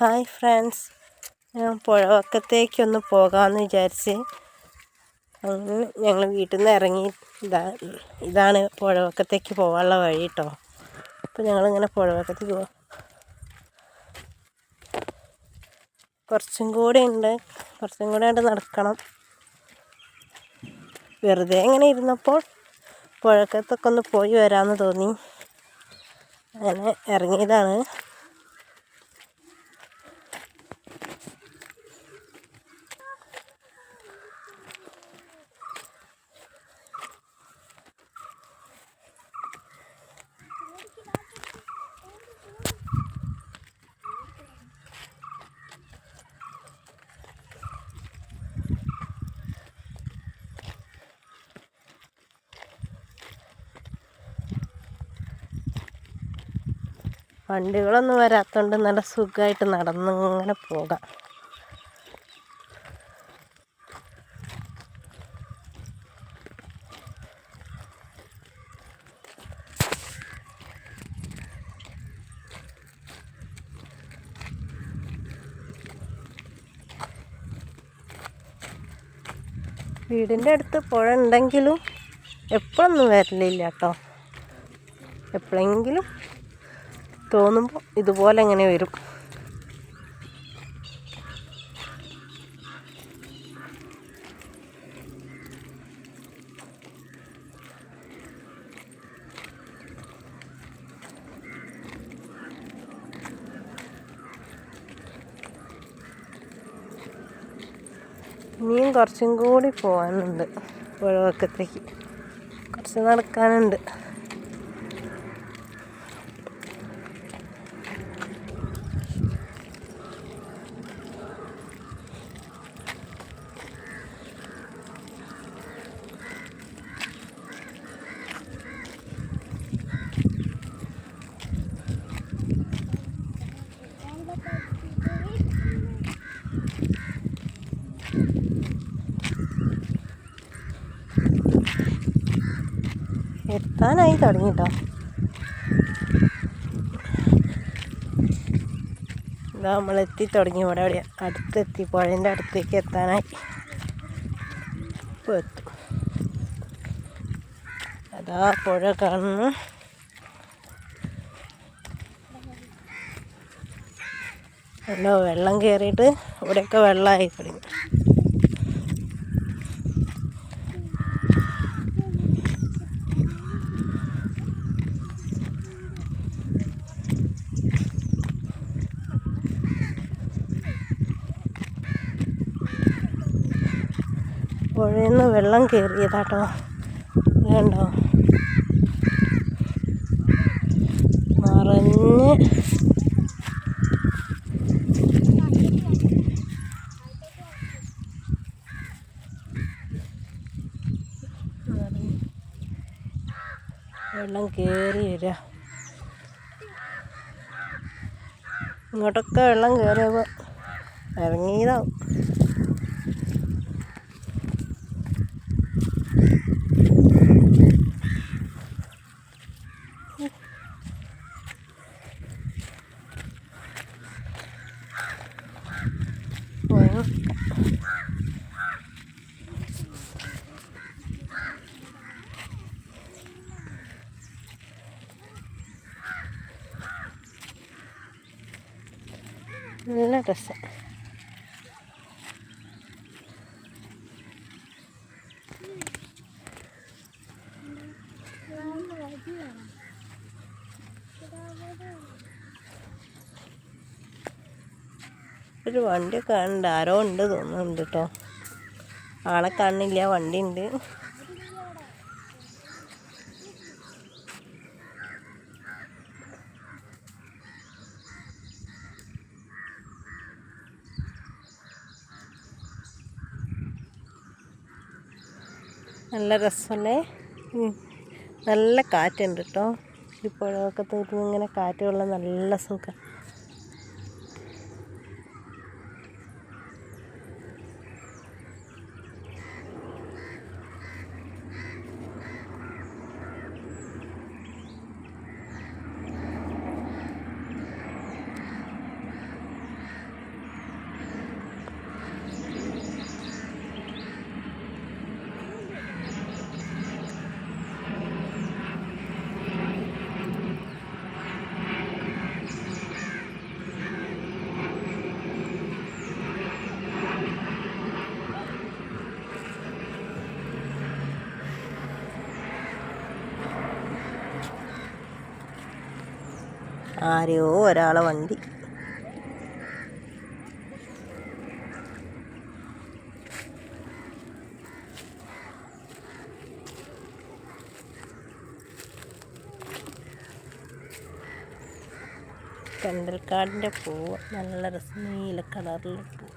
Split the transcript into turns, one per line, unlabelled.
Hi friends. ഞാൻ പുഴവക്കത്തേക്കൊന്ന് പോകാമെന്ന് വിചാരിച്ച് അങ്ങനെ ഞങ്ങൾ വീട്ടിൽ നിന്ന് ഇറങ്ങി. ഇതാ ഇതാണ് പുഴവക്കത്തേക്ക് പോകാനുള്ള വഴി കേട്ടോ അപ്പോൾ ഞങ്ങളിങ്ങനെ പുഴവക്കത്തേക്ക് പോകാം കുറച്ചും കൂടെ ഉണ്ട്. കുറച്ചും കൂടെ ഉണ്ട് നടക്കണം. വെറുതെ ഇങ്ങനെ ഇരുന്നപ്പോൾ പുഴക്കത്തൊക്കെ ഒന്ന് പോയി വരാമെന്ന് തോന്നി. അങ്ങനെ ഇറങ്ങിയതാണ്. വണ്ടികളൊന്നും വരാത്തതുകൊണ്ട് നല്ല സുഖമായിട്ട് നടന്നിങ്ങനെ പോകാം. വീടിന്റെ അടുത്ത് പുഴ ഉണ്ടെങ്കിലും എപ്പോഴൊന്നും വരലില്ല കേട്ടോ. എപ്പോഴെങ്കിലും തോന്നുമ്പോൾ ഇതുപോലെ ഇങ്ങനെ വരും. ഇനിയും കുറച്ചും കൂടി പോകാനുണ്ട് പുഴവക്കത്തേക്ക് കുറച്ച് നടക്കാനുണ്ട്. എത്താനായി തുടങ്ങിട്ടോ. ഇതാ നമ്മൾ എത്തി തുടങ്ങി. ഇവിടെ അവിടെ അടുത്തെത്തി. പുഴന്റെ അടുത്തേക്ക് എത്താനായി. ഇപ്പോൾ എത്തും. അതാ പുഴ കാണുന്നു. നല്ല വെള്ളം കയറിയിട്ട് ഇവിടെയൊക്കെ വെള്ളമായി തുടങ്ങി. പുഴയിൽ വെള്ളം കയറിയതാട്ടോ കണ്ടോ? മറിഞ്ഞ്. വെള്ളം കയറി വരിക ഇങ്ങോട്ടൊക്കെ വെള്ളം കയറിയപ്പോൾ ഇറങ്ങിയതാവും. നല്ല രസം. ഒരു വണ്ടി കാണുന്നുണ്ട് ആരോ ഉണ്ട് തോന്നുന്നുണ്ട് കേട്ടോ ആളെ കാണില്ല വണ്ടി ഉണ്ട് നല്ല രസമല്ലേ? നല്ല കാറ്റുണ്ട് കേട്ടോ ഈ പുഴവക്കത്ത് നിന്ന് ഇങ്ങനെ കാറ്റ് നല്ല സുഖം. ആരെയോ ഒരാളെ വണ്ടി. കണ്ടൽക്കാടിന്റെ പൂവ് നല്ല രസം നീല കളറിൽ പൂ